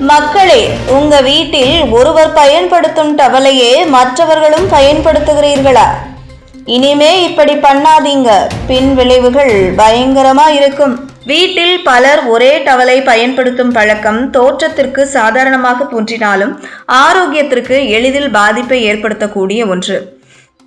மக்களே உங்க வீட்டில் ஒருவர் பயன்படுத்தும் டவலையே மற்றவர்களும் பயன்படுத்துகிறீர்களா? இனிமே இப்படி பண்ணாதீங்க. பின் விளைவுகள் பயங்கரமா இருக்கும். வீட்டில் பலர் ஒரே டவலை பயன்படுத்தும் பழக்கம் தோற்றத்திற்கு சாதாரணமாக தோன்றினாலும் ஆரோக்கியத்திற்கு எளிதில் பாதிப்பை ஏற்படுத்தக்கூடிய ஒன்று.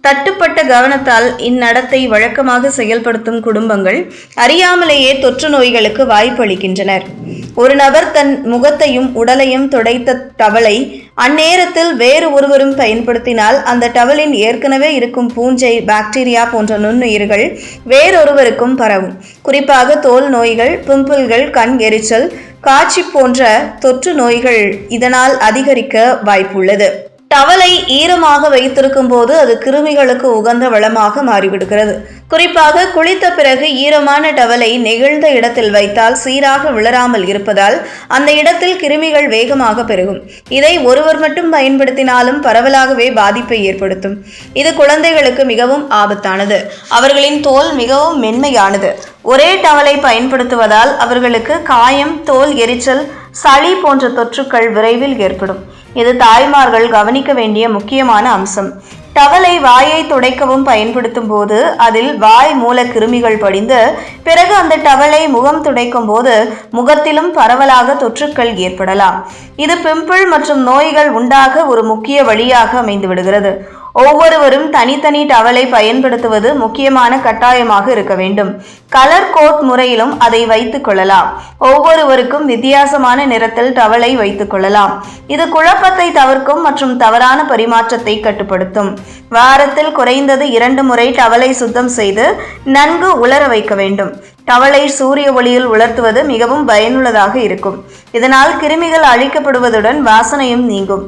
தட்டுப்பட்ட கவனத்தால் இந்நடத்தை வழக்கமாக செயல்படுத்தும் குடும்பங்கள் அறியாமலேயே தொற்று நோய்களுக்கு வாய்ப்பளிக்கின்றனர். ஒரு நபர் தன் முகத்தையும் உடலையும் துடைத்த டவலை அந்நேரத்தில் வேறு ஒருவரும் பயன்படுத்தினால் அந்த டவலின் ஏற்கனவே இருக்கும் பூஞ்சை பாக்டீரியா போன்ற நுண்ணுயிர்கள் வேறொருவருக்கும் பரவும். குறிப்பாக தோல் நோய்கள் பிம்பிள்கள் கண் எரிச்சல் காய்ச்சி போன்ற தொற்று நோய்கள் இதனால் அதிகரிக்க வாய்ப்புள்ளது. டவலை ஈரமாக வைத்திருக்கும் போது அது கிருமிகளுக்கு உகந்த வளமாக மாறிவிடுகிறது. குறிப்பாக குளித்த பிறகு ஈரமான டவலை நெகிழ்ந்த இடத்தில் வைத்தால் சீராக விளராமல் இருப்பதால் அந்த இடத்தில் கிருமிகள் வேகமாக பெருகும். இதை ஒருவர் மட்டும் பயன்படுத்தினாலும் பரவலாகவே பாதிப்பை ஏற்படுத்தும். இது குழந்தைகளுக்கு மிகவும் ஆபத்தானது. அவர்களின் தோல் மிகவும் மென்மையானது. ஒரே டவலை பயன்படுத்துவதால் அவர்களுக்கு காயம் தோல் எரிச்சல் சளி போன்ற தொற்றுக்கள் விரைவில் ஏற்படும். இது தாய்மார்கள் கவனிக்க வேண்டிய முக்கியமான அம்சம். டவலை வாயை துடைக்கவும் பயன்படுத்தும் போது அதில் வாய் மூல கிருமிகள் படிந்து பிறகு அந்த டவலை முகம் துடைக்கும் போது முகத்திலும் பரவலாக தொற்றுக்கள் ஏற்படலாம். இது பிம்பிள் மற்றும் நோய்கள் உண்டாக ஒரு முக்கிய வழியாக அமைந்து விடுகிறது ஒவ்வொருவரும் தனித்தனி டவலை பயன்படுத்துவது முக்கியமான கட்டாயமாக இருக்க வேண்டும். கலர் கோட் முறையிலும் அதை வைத்துக் கொள்ளலாம். ஒவ்வொருவருக்கும் வித்தியாசமான நிறத்தில் டவலை வைத்துக் கொள்ளலாம். இது குழப்பத்தை தவிர்க்கும் மற்றும் தவறான பரிமாற்றத்தை கட்டுப்படுத்தும். வாரத்தில் குறைந்தது இரண்டு முறை டவலை சுத்தம் செய்து நன்கு உலர வைக்க வேண்டும். தவளை சூரிய ஒளியில் உலர்த்துவது மிகவும் பயனுள்ளதாக இருக்கும். இதனால் கிருமிகள் அழிக்கப்படுவதுடன் வாசனையும் நீங்கும்.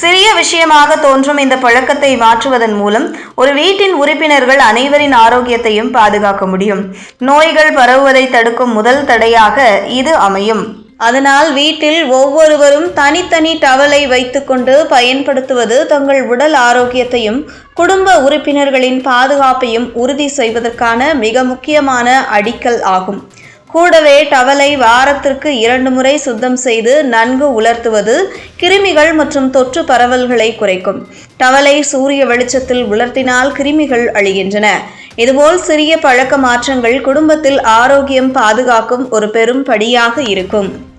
சிறிய விஷயமாக தோன்றும் இந்த பழக்கத்தை மாற்றுவதன் மூலம் ஒரு வீட்டின் உறுப்பினர்கள் அனைவரின் ஆரோக்கியத்தையும் பாதுகாக்க முடியும். நோய்கள் பரவுவதை தடுக்கும் முதல் தடையாக இது அமையும். அதனால் வீட்டில் ஒவ்வொருவரும் தனித்தனி டவலை வைத்துக்கொண்டு பயன்படுத்துவது தங்கள் உடல் ஆரோக்கியத்தையும் குடும்ப உறுப்பினர்களின் பாதுகாப்பையும் உறுதி செய்வதற்கான மிக முக்கியமான அடிக்கல் ஆகும். கூடவே டவலை வாரத்திற்கு இரண்டு முறை சுத்தம் செய்து நன்கு உலர்த்துவது கிருமிகள் மற்றும் தொற்று பரவல்களை குறைக்கும். டவலை சூரிய வெளிச்சத்தில் உலர்த்தினால் கிருமிகள் அழிகின்றன. இதுபோல் சிறிய பழக்க மாற்றங்கள் குடும்பத்தில் ஆரோக்கியம் பாதுகாக்கும் ஒரு பெரும் படியாக இருக்கும்.